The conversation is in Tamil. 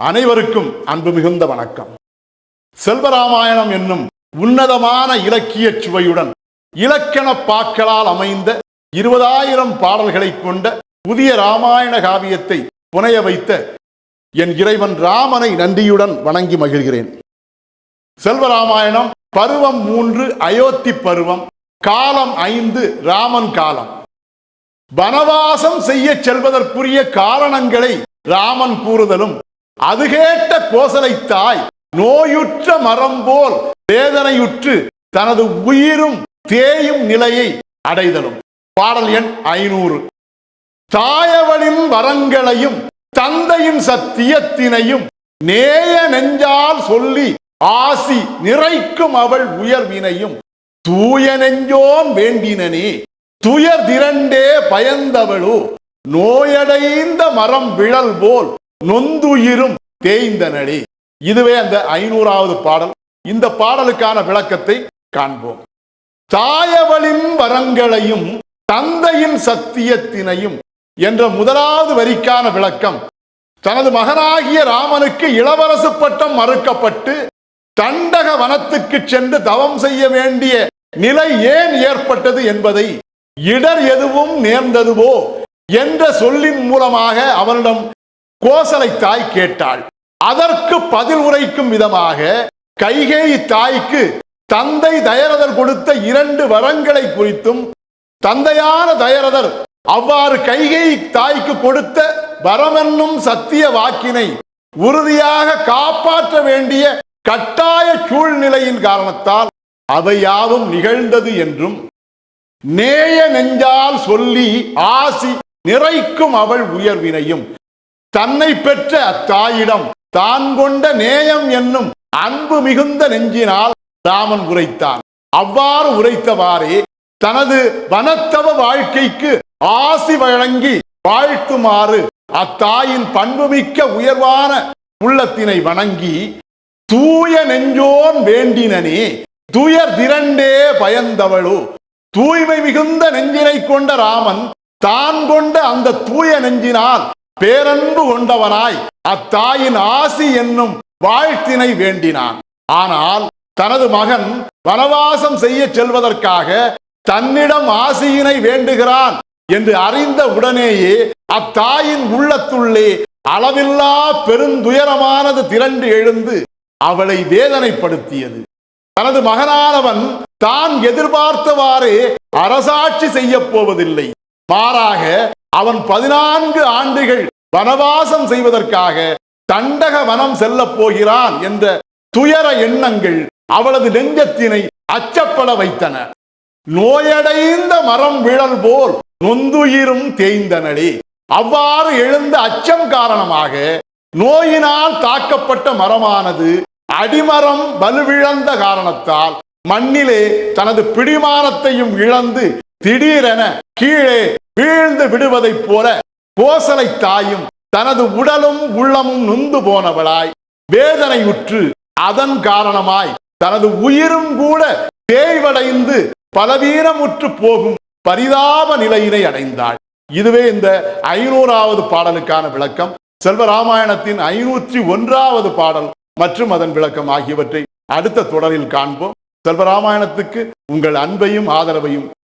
அனைவருக்கும் அன்பு மிகுந்த வணக்கம். செல்வராமாயணம் என்னும் உன்னதமான இலக்கிய சுவையுடன் இலக்கண பாக்களால் அமைந்த இருபதாயிரம் பாடல்களை கொண்ட புதிய ராமாயண காவியத்தை புனைய வைத்த என் இறைவன் ராமனை நன்றியுடன் வணங்கி மகிழ்கிறேன். செல்வராமாயணம் பருவம் மூன்று அயோத்தி பருவம் காலம் ஐந்து ராமன் காலம். வனவாசம் செய்ய செல்வதற்குரிய காரணங்களை ராமன் கூறுதலும் அது கேட்ட கோசலை தாய் நோயுற்ற மரம் போல் வேதனையுற்று தனது உயிரும் தேயும் நிலையை அடைதலும். பாடல் எண் ஐநூறு. தாயவளின் வரங்களையும் தந்தையின் சத்தியத்தினையும் நேய நெஞ்சால் சொல்லி ஆசி நிறைக்கும் அவள் உயர்வினையும் தூய நெஞ்சோன் வேண்டினனே துயர் திரண்டே பயந்தவளோ நோயடைந்த மரம் விழல் போல் நொந்துயிரும் தேய்ந்தனடே. இதுவே அந்த ஐநூறாவது பாடல். இந்த பாடலுக்கான விளக்கத்தை காண்போம். தாயவளின் வரங்களையும் தந்தையின் சத்தியத்தினையும் என்ற முதலாவது வரிக்கான விளக்கம். தனது மகனாகிய ராமனுக்கு இளவரசு பட்டம் மறுக்கப்பட்டு தண்டக வனத்துக்கு சென்று தவம் செய்ய வேண்டிய நிலை ஏன் ஏற்பட்டது என்பதை இடர் எதுவும் நேர்ந்ததுவோ என்ற சொல்லின் மூலமாக அவனிடம் கோசலை தாய் கேட்டாள். அதற்கு பதில் உரைக்கும் விதமாக கைகேயி தாய்க்கு தந்தை தயரதர் கொடுத்த இரண்டு வரங்களை குறித்தும் தந்தையான தயரதர் அவ்வாறு கைகை தாய்க்கு கொடுத்த வரமென்னும் சத்திய வாக்கினை உறுதியாக காப்பாற்ற வேண்டிய கட்டாய சூழ்நிலையின் காரணத்தால் அவை யாவும் நிகழ்ந்தது என்றும் நேய நெஞ்சால் சொல்லி ஆசி நிறைக்கும் அவள் உயர்வினையும் தன்னை பெற்ற அத்தாயிடம் தான் கொண்ட நேயம் என்னும் அன்பு மிகுந்த நெஞ்சினால் ராமன் உரைத்தான். அவ்வாறு உரைத்தவாறே தனது வனத்தவ வாழ்க்கைக்கு ஆசி வழங்கி வாழ்த்துமாறு அத்தாயின் பண்புமிக்க உயர்வான உள்ளத்தினை வணங்கி தூய நெஞ்சோன் வேண்டினனே துயர் திரண்டே பயந்தவளோ தூய்மை மிகுந்த நெஞ்சினை கொண்ட ராமன் தான் கொண்ட அந்த தூய நெஞ்சினால் பேரன்பு கொண்டவனாய் அத்தாயின் ஆசி என்னும் வாழ்த்தினை வேண்டினான். ஆனால் தனது மகன் வனவாசம் செய்ய செல்வதற்காக தன்னிடம் ஆசியினை வேண்டுகிறான் என்று அறிந்த உடனேயே அத்தாயின் உள்ளத்துள்ளே அளவில்லா பெருந்துயரமானது திரண்டு எழுந்து அவளை வேதனைப்படுத்தியது. தனது மகனானவன் தான் எதிர்பார்த்தவாறு அரசாட்சி செய்ய போவதில்லை. மாறாக அவன் பதினான்கு ஆண்டுகள் வனவாசம் செய்வதற்காக தண்டக வனம் செல்லப் போகிறான் என்ற துயர எண்ணங்கள் அவளது நெஞ்சத்தினை அச்சப்பட வைத்தன. நோயடைந்த மரம் விழல் போல் நொந்துயிரும் தேய்ந்தனடி அவ்வாறு எழுந்த அச்சம் காரணமாக நோயினால் தாக்கப்பட்ட மரமானது அடிமரம் வலுவிழந்த காரணத்தால் மண்ணிலே தனது பிடிமானத்தையும் இழந்து திடீரென கீழே வீழ்ந்து விடுவதைப் போல கோசலை தாயும் தனது உடலும் உள்ளமும் நொந்து போனவளாய் வேதனையுற்று அதன் காரணமாய் தனது உயிரும் கூட தேய்வடைந்து பலவீனமுற்று போகும் பரிதாப நிலையினை அடைந்தாள். இதுவே இந்த ஐநூறாவது பாடலுக்கான விளக்கம். செல்வராமாயணத்தின் ஐநூற்றி ஒன்றாவது பாடல் மற்றும் அதன் விளக்கம் ஆகியவற்றை அடுத்த தொடரில் காண்போம். செல்வராமாயணத்துக்கு உங்கள் அன்பையும் ஆதரவையும்